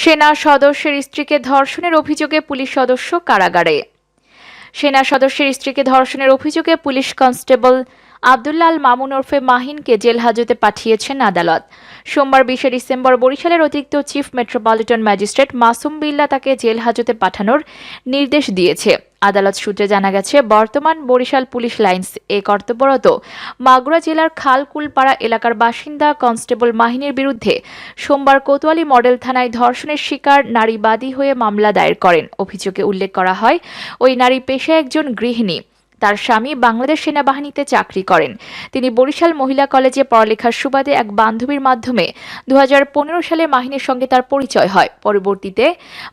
সেনা সদস্যের স্ত্রীকে ধর্ষণের অভিযোগে পুলিশ সদস্য কারাগারে। সেনা সদস্যের স্ত্রীকে ধর্ষণের অভিযোগে পুলিশ কনস্টেবল আবদুল্লাল মামুন ওরফে মাহিনকে জেল হাজতে পাঠিয়েছেন আদালত। সোমবার বিশে ডিসেম্বর বরিশালের অতিরিক্ত চিফ মেট্রোপলিটন ম্যাজিস্ট্রেট মাসুম বিল্লা তাকে জেল হাজতে পাঠানোর নির্দেশ দিয়েছে। আদালত সূত্রে জানা গেছে, বর্তমান বরিশাল পুলিশ লাইন্স এ কর্তব্যরত মাগুরা জেলার খালকুলপাড়া এলাকার বাসিন্দা কনস্টেবল মাহিনের বিরুদ্ধে সোমবার কোতোয়ালি মডেল থানায় ধর্ষণের শিকার নারী বাদী হয়ে মামলা দায়ের করেন। অভিযোগে উল্লেখ করা হয়, ওই নারী পেশায় একজন গৃহিণী। তার স্বামী বাংলাদেশ সেনাবাহিনীতে চাকরি করেন। তিনি বরিশাল মহিলা কলেজে পড়ালেখার সুবাদে এক বান্ধবীর মাধ্যমে দু হাজার পনেরো সালে মাহিনের সঙ্গে তার পরিচয় হয়। পরবর্তীতে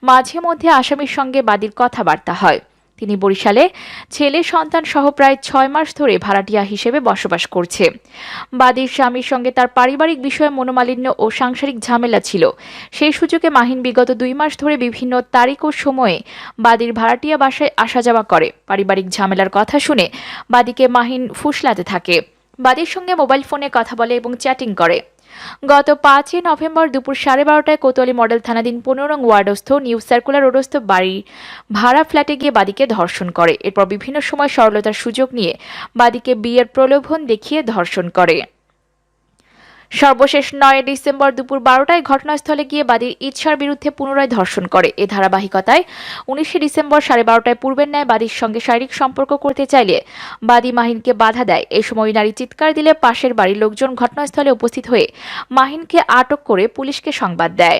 মাঝে মধ্যে আসামির সঙ্গে বাদীর কথাবার্তা হয়। তিনি বরিশালে ছেলে, সন্তান সহ প্রায় ছয় মাস ধরে ভাড়াটিয়া হিসেবে বসবাস করছে। বাদীর স্বামীর সঙ্গে তার পারিবারিক বিষয়ে মনোমালিন্য ও সাংসারিক ঝামেলা ছিল। সেই সুযোগে মাহিন বিগত দুই মাস ধরে বিভিন্ন তারিখ ও সময়ে বাদীর ভাড়াটিয়া বাসায় আসা যাওয়া করে। পারিবারিক ঝামেলার কথা শুনে বাদীকে মাহিন ফুসলাতে থাকে। বাদীর সঙ্গে মোবাইল ফোনে কথা বলে এবং চ্যাটিং করে। গত পাঁচই নভেম্বর দুপুর সাড়ে বারোটায় কোতোয়ালি মডেল থানাধীন পনেরো ওয়ার্ডস্থ নিউ সার্কুলার রোডস্থ বাড়ি ভাড়া ফ্ল্যাটে গিয়ে বাদীকে ধর্ষণ করে। এরপর বিভিন্ন সময় সরলতার সুযোগ নিয়ে বাদীকে বিয়ের প্রলোভন দেখিয়ে ধর্ষণ করে। সর্বশেষ নয় ডিসেম্বর দুপুর বারোটায় ঘটনাস্থলে গিয়ে বাদীর ইচ্ছার বিরুদ্ধে পুনরায় ধর্ষণ করে। এ ধারাবাহিকতায় উনিশে ডিসেম্বর সাড়ে বারোটায় পূর্বের ন্যায় বাদীর সঙ্গে শারীরিক সম্পর্ক করতে চাইলে বাদী মাহিনকে বাধা দেয়। এই সময় নারী চিৎকার দিলে পাশের বাড়ির লোকজন ঘটনাস্থলে উপস্থিত হয়ে মাহিনকে আটক করে পুলিশকে সংবাদ দেয়।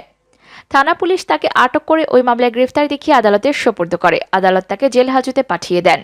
থানা পুলিশ তাকে আটক করে ওই মামলায় গ্রেফতার দেখিয়ে আদালতের সোপর্দ করে। আদালত তাকে জেল হাজতে পাঠিয়ে দেন।